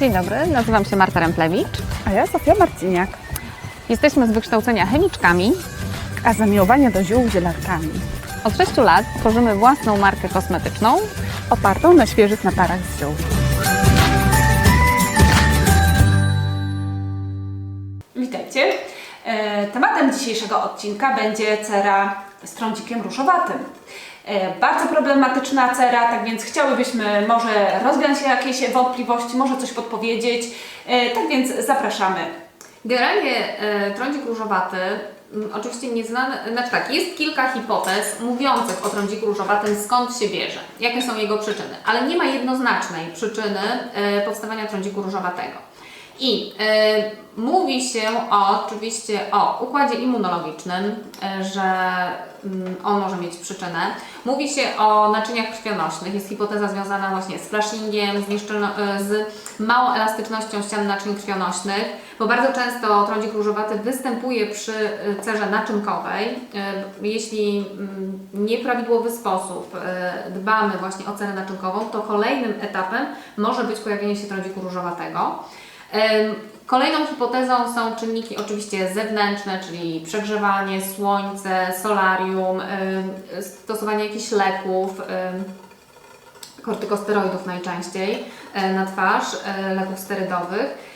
Dzień dobry, nazywam się Marta Remplewicz. A ja Sofia Marciniak, Jesteśmy z wykształcenia chemiczkami. a zamiłowanie do ziół zielarkami, Od 6 lat tworzymy własną markę kosmetyczną. opartą na świeżych naparach z ziół. Witajcie. E, Tematem dzisiejszego odcinka będzie cera z trądzikiem różowatym. E, Bardzo problematyczna cera, tak więc chciałybyśmy może rozwiać jakieś wątpliwości, może coś podpowiedzieć. E, Tak więc zapraszamy. Generalnie e, trądzik różowaty, oczywiście nieznany, znaczy tak, jest kilka hipotez mówiących o trądziku różowatym, skąd się bierze, jakie są jego przyczyny, ale nie ma jednoznacznej przyczyny powstawania trądziku różowatego. I e, mówi się o, oczywiście o układzie immunologicznym, e, że mm, on może mieć przyczynę. Mówi się o naczyniach krwionośnych. Jest hipoteza związana właśnie z flashingiem, z, nieszczelno- e, z małą elastycznością ścian naczyń krwionośnych, bo bardzo często trądzik różowaty występuje przy cerze naczynkowej. Jeśli mm, nieprawidłowy sposób dbamy właśnie o cerę naczynkową, to kolejnym etapem może być pojawienie się trądziku różowatego. Kolejną hipotezą są czynniki oczywiście zewnętrzne, czyli przegrzewanie, słońce, solarium, stosowanie jakichś leków, kortykosteroidów najczęściej e, na twarz, e, leków sterydowych.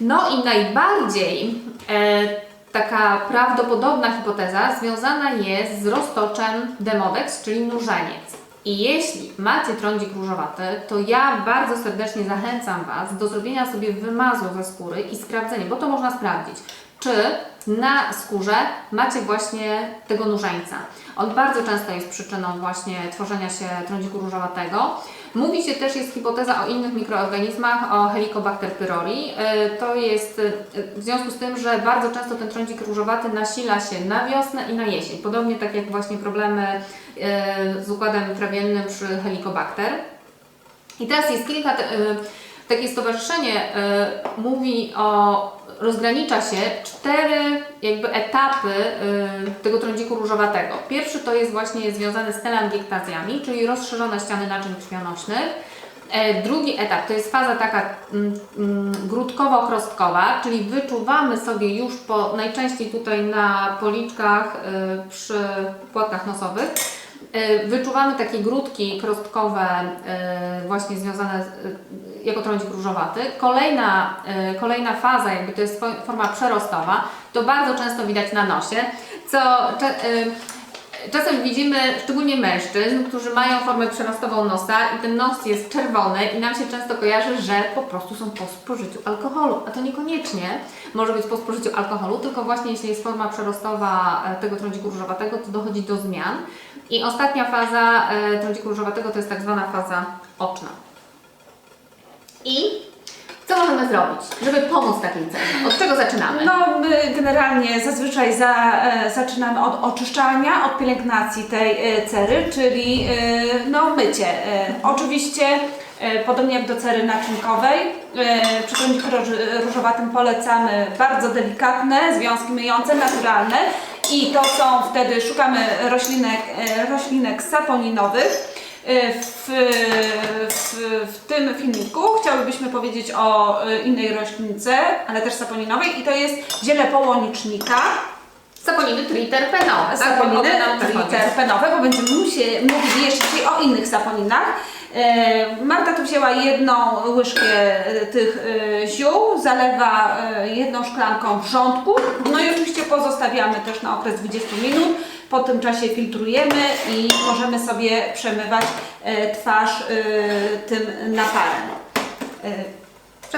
No i najbardziej e, taka prawdopodobna hipoteza związana jest z roztoczem Demodex, czyli nurzeniec. I jeśli macie trądzik różowaty, to ja bardzo serdecznie zachęcam Was do zrobienia sobie wymazu ze skóry i sprawdzenia, bo to można sprawdzić, czy na skórze macie właśnie tego nurzeńca. On bardzo często jest przyczyną właśnie tworzenia się trądziku różowatego. Mówi się też, jest hipoteza o innych mikroorganizmach, o Helicobacter pylori. Yy, To jest yy, w związku z tym, że bardzo często ten trądzik różowaty nasila się na wiosnę i na jesień. Podobnie tak jak właśnie problemy yy, z układem trawiennym przy Helicobacter. I teraz jest kilka, y, takie stowarzyszenie y, mówi o, rozgranicza się cztery jakby etapy y, tego trądziku różowatego. Pierwszy to jest właśnie związany z telangiectazjami, czyli rozszerzone ściany naczyń krwionośnych. E, Drugi etap to jest faza taka mm, mm, grudkowo-krostkowa, czyli wyczuwamy sobie już po, najczęściej tutaj na policzkach y, przy płatkach nosowych, wyczuwamy takie grudki krostkowe y, właśnie związane z, y, jako trądzik różowaty. Kolejna, kolejna faza, jakby to jest fo- forma przerostowa, to bardzo często widać na nosie, co Czasem widzimy szczególnie mężczyzn, którzy mają formę przerostową nosa i ten nos jest czerwony i nam się często kojarzy, że po prostu są po spożyciu alkoholu, a to niekoniecznie może być po spożyciu alkoholu, tylko właśnie jeśli jest forma przerostowa e, tego trądziku różowatego, to dochodzi do zmian. I ostatnia faza e, trądziku różowatego to jest tak zwana faza oczna. I co możemy zrobić, żeby pomóc takiej cerze? Od czego zaczynamy? No, my generalnie zazwyczaj za, e, zaczynamy od oczyszczania, od pielęgnacji tej e, cery, czyli e, no, mycie. E, oczywiście, e, podobnie jak do cery naczynkowej, e, przy trądziku róż- różowatym polecamy bardzo delikatne związki myjące, naturalne i to są wtedy, szukamy roślinek, e, roślinek saponinowych. E, W, w, w tym filmiku chciałybyśmy powiedzieć o e, innej roślince, ale też saponinowej i to jest ziele połonicznika, Saponiny triterpenowe, tak? saponiny Bo o to nam czyli chodzi. terpenowe, bo będziemy musie, mówili jeszcze dzisiaj o innych saponinach. E, Marta tu wzięła jedną łyżkę e, tych e, ziół, zalewa jedną szklanką wrzątku, no i oczywiście pozostawiamy też na okres 20 minut. Po tym czasie filtrujemy i możemy sobie przemywać twarz tym naparem.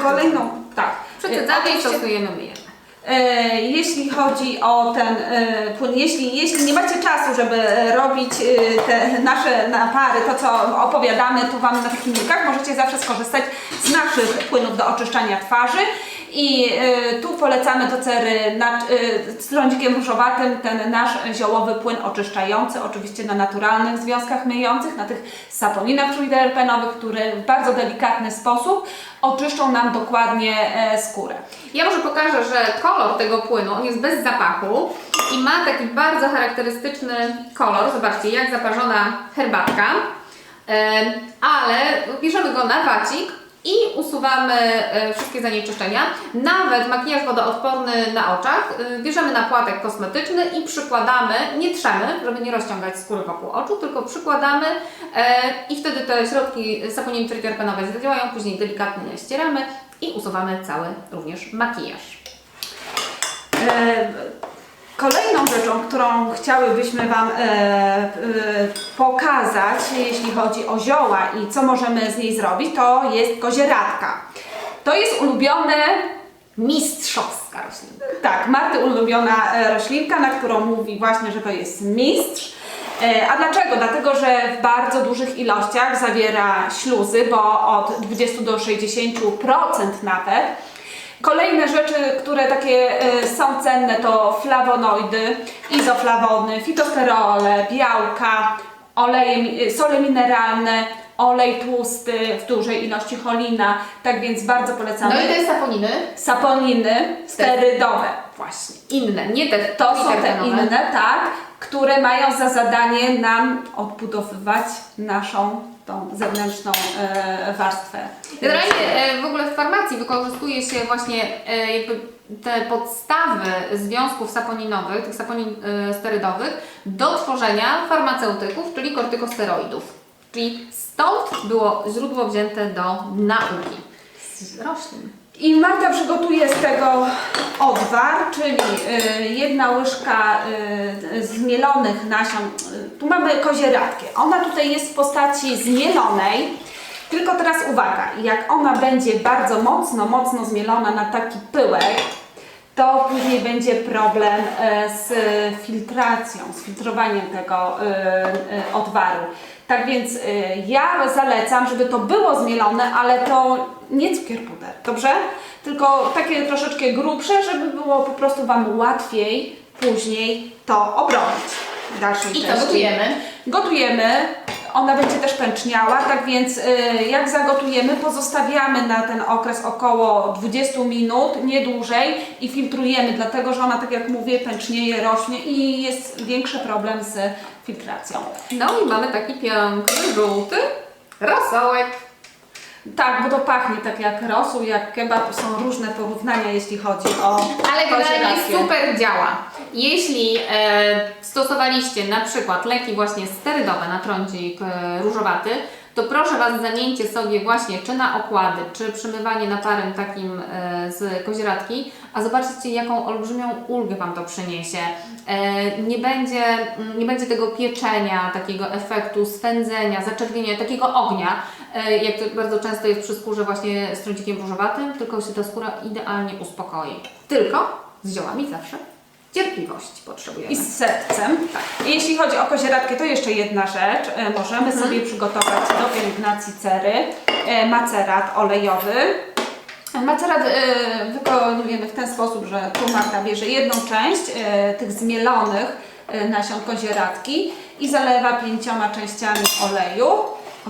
Kolejną, tak. Przecedzamy i stosujemy myjemy. E, Jeśli chodzi o ten e, płyn, jeśli, jeśli nie macie czasu, żeby robić e, te nasze napary, to co opowiadamy tu Wam na tych filmikach, możecie zawsze skorzystać z naszych płynów do oczyszczania twarzy i e, tu polecamy do cery e, z trądzikiem różowatym ten nasz ziołowy płyn oczyszczający, oczywiście na naturalnych związkach myjących, na tych saponinach trójterpenowych, które w bardzo delikatny sposób oczyszczą nam dokładnie e, skórę. Ja może pokażę, że kolor tego płynu, on jest bez zapachu i ma taki bardzo charakterystyczny kolor. Zobaczcie, jak zaparzona herbatka. Em, Ale bierzemy go na wacik i usuwamy e, wszystkie zanieczyszczenia. Nawet makijaż wodoodporny na oczach e, bierzemy na płatek kosmetyczny i przykładamy, nie trzemy, żeby nie rozciągać skóry wokół oczu, tylko przykładamy e, i wtedy te środki saponiny triterpenowe zadziałają, później delikatnie ścieramy i usuwamy cały również makijaż. Kolejną rzeczą, którą chciałybyśmy Wam e, e, pokazać, jeśli chodzi o zioła i co możemy z niej zrobić, to jest kozieradka. To jest ulubione, Mistrzowska roślina. tak, Marty ulubiona e, roślinka, na którą mówi właśnie, że to jest mistrz. E, A dlaczego? Dlatego, że w bardzo dużych ilościach zawiera śluzy, bo od 20 do 60% nawet. Kolejne rzeczy, które takie e, są cenne to flawonoidy, izoflawony, fitosterole, białka, oleje, e, sole mineralne, olej tłusty w dużej ilości cholina, tak więc bardzo polecamy. No i te saponiny, Saponiny sterydowe. właśnie, inne, nie te To są te inne, tak, które mają za zadanie nam odbudowywać naszą tą zewnętrzną e, warstwę. Generalnie e, w ogóle w farmacji wykorzystuje się właśnie e, jakby te podstawy związków saponinowych, tych saponin e, sterydowych do tworzenia farmaceutyków, czyli kortykosteroidów. Czyli stąd było źródło wzięte do nauki z roślin. I Marta przygotuje z tego odwar, czyli y, jedna łyżka y, zmielonych nasion. Y, tu mamy kozieradkę. Ona tutaj jest w postaci zmielonej. Tylko teraz uwaga, jak ona będzie bardzo mocno, mocno zmielona na taki pyłek, to później będzie problem z filtracją, z filtrowaniem tego odwaru. Tak więc ja zalecam, żeby to było zmielone, ale to nie cukier puder, dobrze? Tylko takie troszeczkę grubsze, żeby było po prostu Wam łatwiej później to obronić w dalszej I to części. gotujemy. Gotujemy, ona będzie też pęczniała, tak więc y, jak zagotujemy, pozostawiamy na ten okres około 20 minut, nie dłużej i filtrujemy, dlatego że ona, tak jak mówię, pęcznieje, rośnie i jest większy problem z filtracją. No i mamy taki piękny, żółty rosołek. Tak, bo to pachnie tak jak rosół, jak kebab, są różne porównania, jeśli chodzi o Ale generalnie kozieradkę. super działa. Jeśli e, stosowaliście na przykład leki właśnie sterydowe na trądzik e, różowaty, to proszę Was zanieńcie sobie właśnie czy na okłady, czy przymywanie naparem takim e, z kozieradki, a zobaczcie jaką olbrzymią ulgę Wam to przyniesie. E, nie, będzie, mm, nie będzie tego pieczenia, takiego efektu swędzenia, zaczerwienia, takiego ognia, e, jak to bardzo często jest przy skórze właśnie z trądzikiem różowatym, tylko się ta skóra idealnie uspokoi. Tylko z ziołami zawsze cierpliwość potrzebujemy. i z sercem. Tak. Jeśli chodzi o kozieradkę, to jeszcze jedna rzecz. E, Możemy sobie przygotować do pielęgnacji cery e, macerat olejowy. Macerat e, wykonujemy w ten sposób, że tu Marta bierze jedną część tych zmielonych nasion kozieradki i zalewa pięcioma częściami oleju.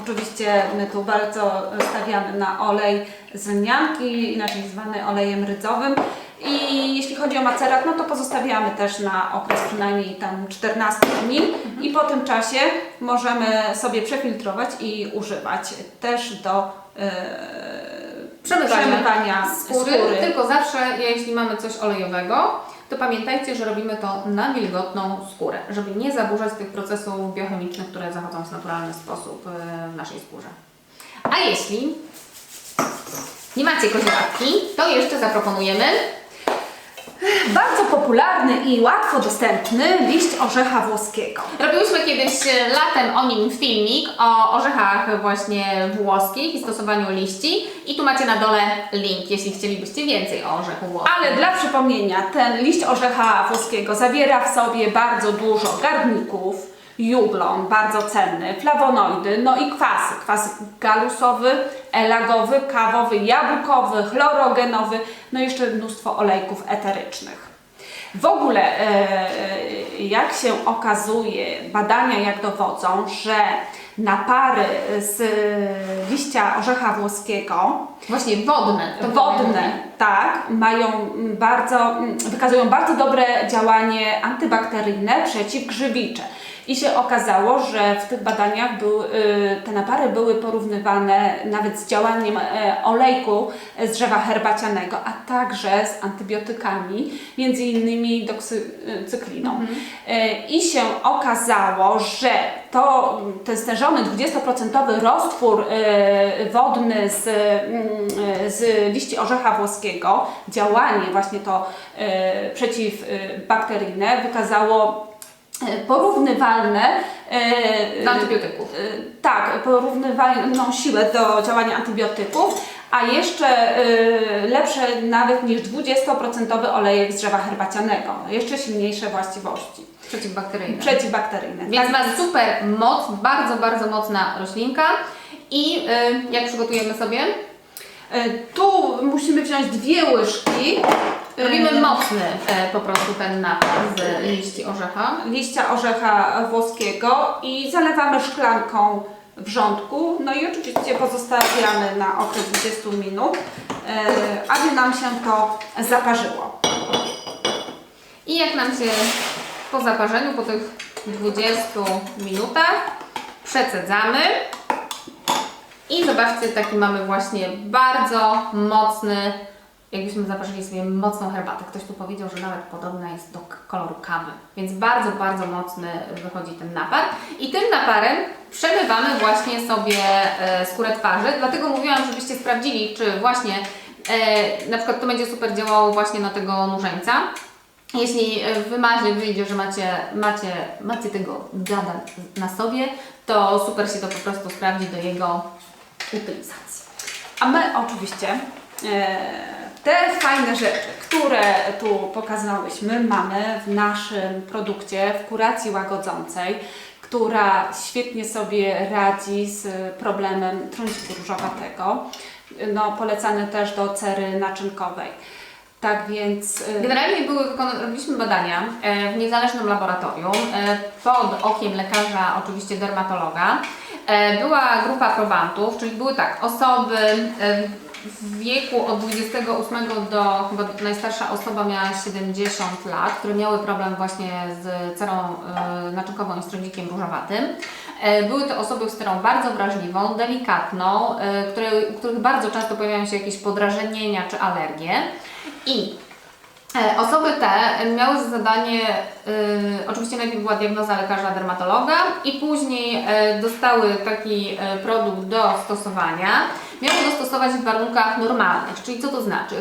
Oczywiście my tu bardzo stawiamy na olej z lnianki, inaczej zwany olejem rydzowym. I jeśli chodzi o macerat, no to pozostawiamy też na okres przynajmniej tam 14 dni i po tym czasie możemy sobie przefiltrować i używać też do e, Przemywania, przemywania skóry, tylko zawsze jeśli mamy coś olejowego, to pamiętajcie, że robimy to na wilgotną skórę, żeby nie zaburzać tych procesów biochemicznych, które zachodzą w naturalny sposób e, w naszej skórze. A jeśli nie macie kozieradki, to jeszcze zaproponujemy Bardzo popularny i łatwo dostępny liść orzecha włoskiego. Robiłyśmy kiedyś e, latem o nim filmik o orzechach właśnie włoskich i stosowaniu liści i tu macie na dole link, jeśli chcielibyście więcej o orzechu włoskim. Ale dla przypomnienia, ten liść orzecha włoskiego zawiera w sobie bardzo dużo garników, juglon, bardzo cenny, flawonoidy, no i kwasy. Kwas galusowy, elagowy, kawowy, jabłkowy, chlorogenowy, no i jeszcze mnóstwo olejków eterycznych. W ogóle, e, e, jak się okazuje, badania jak dowodzą, że napary z liścia orzecha włoskiego Właśnie wodne. to wodne, tak, mają bardzo, mm, wykazują bardzo dobre działanie antybakteryjne, przeciwgrzybicze. I się okazało, że w tych badaniach był, y, te napary były porównywane nawet z działaniem e, olejku z drzewa herbacianego, a także z antybiotykami, między innymi doksykliną. E, I się okazało, że to ten stężony 20% roztwór e, wodny z, mm, z liści orzecha włoskiego, działanie właśnie to przeciwbakteryjne wykazało porównywalne e, Do antybiotyków. e, tak, porównywalną siłę do działania antybiotyków, a jeszcze e, lepsze nawet niż 20% olejek z drzewa herbacianego. Jeszcze silniejsze właściwości Przeciwbakteryjne. przeciwbakteryjne. Więc Tak, ma super moc, bardzo, bardzo mocna roślinka. I jak przygotujemy sobie? e, tu musimy wziąć dwie łyżki e, Robimy mocny e, po prostu ten napar z liści orzecha. liścia orzecha włoskiego i zalewamy szklanką wrzątku. No i oczywiście pozostawiamy na okres 20 minut, e, aby nam się to zaparzyło. I jak nam się po zaparzeniu, po tych 20 minutach przecedzamy. I zobaczcie, taki mamy właśnie bardzo mocny, jakbyśmy zaparzyli sobie mocną herbatę. Ktoś tu powiedział, że nawet podobna jest do koloru kawy. Więc bardzo, bardzo mocny wychodzi ten napar. I tym naparem przemywamy właśnie sobie e, skórę twarzy. Dlatego mówiłam, żebyście sprawdzili, czy właśnie e, na przykład to będzie super działało właśnie na tego nużeńca. Jeśli e, w wyjdzie, że macie, macie, macie tego gada na sobie, to super się to po prostu sprawdzi do jego utylizacji. A my oczywiście te fajne rzeczy, które tu pokazałyśmy, mamy w naszym produkcie w kuracji łagodzącej, która świetnie sobie radzi z problemem trądziku różowatego. No, polecany też do cery naczynkowej. Tak więc e, Generalnie były robiliśmy badania e, w niezależnym laboratorium e, pod okiem lekarza, oczywiście dermatologa. E, Była grupa probantów, czyli były tak, osoby w wieku od 28 do, chyba najstarsza osoba miała 70 lat, które miały problem właśnie z cerą e, naczynkową i z trądzikiem różowatym. E, Były to osoby z cerą bardzo wrażliwą, delikatną, e, które, u których bardzo często pojawiają się jakieś podrażnienia czy alergie. I Osoby te miały za zadanie, y, oczywiście najpierw była diagnoza lekarza dermatologa i później e, dostały taki e, produkt do stosowania. Miały go stosować w warunkach normalnych, czyli co to znaczy?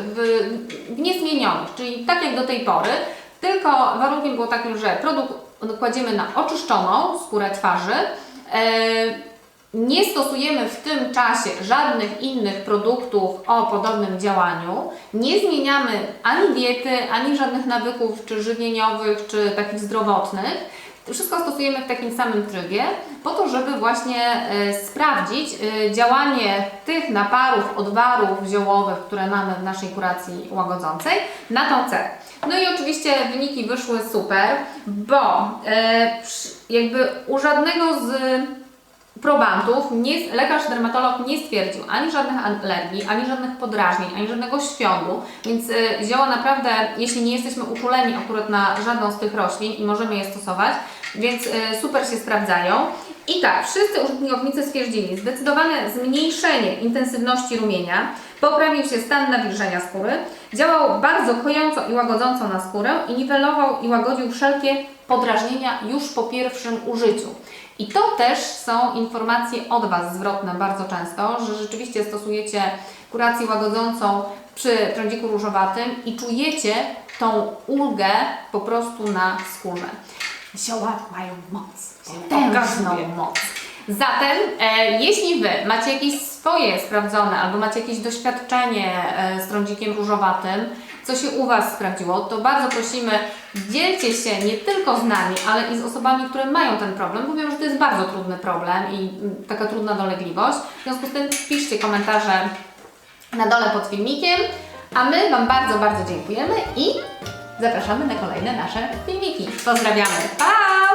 W niezmienionych, czyli tak jak do tej pory, tylko warunkiem było takim, że produkt kładziemy na oczyszczoną skórę twarzy. E, nie stosujemy w tym czasie żadnych innych produktów o podobnym działaniu, nie zmieniamy ani diety, ani żadnych nawyków, czy żywieniowych, czy takich zdrowotnych. Wszystko stosujemy w takim samym trybie, po to, żeby właśnie e, sprawdzić e, działanie tych naparów, odwarów ziołowych, które mamy w naszej kuracji łagodzącej, na tą cerę. No i oczywiście wyniki wyszły super, bo e, jakby u żadnego z probantów nie, lekarz dermatolog nie stwierdził ani żadnych alergii, ani żadnych podrażnień, ani żadnego świądu, więc y, zioła naprawdę, jeśli nie jesteśmy uczuleni akurat na żadną z tych roślin i możemy je stosować, więc y, super się sprawdzają. I tak, wszyscy użytkownicy stwierdzili zdecydowane zmniejszenie intensywności rumienia, poprawił się stan nawilżenia skóry, działał bardzo kojąco i łagodząco na skórę i niwelował i łagodził wszelkie podrażnienia już po pierwszym użyciu. I to też są informacje od Was zwrotne bardzo często, że rzeczywiście stosujecie kurację łagodzącą przy trądziku różowatym i czujecie tą ulgę po prostu na skórze. zioła mają moc. Potężną moc. Zatem, e, jeśli Wy macie jakieś swoje sprawdzone albo macie jakieś doświadczenie e, z trądzikiem różowatym, co się u Was sprawdziło, to bardzo prosimy, dzielcie się nie tylko z nami, ale i z osobami, które mają ten problem, bo wiem, że to jest bardzo trudny problem i mm, taka trudna dolegliwość. W związku z tym piszcie komentarze na dole pod filmikiem, a my Wam bardzo, bardzo dziękujemy i zapraszamy na kolejne nasze filmiki. Pozdrawiamy. Pa!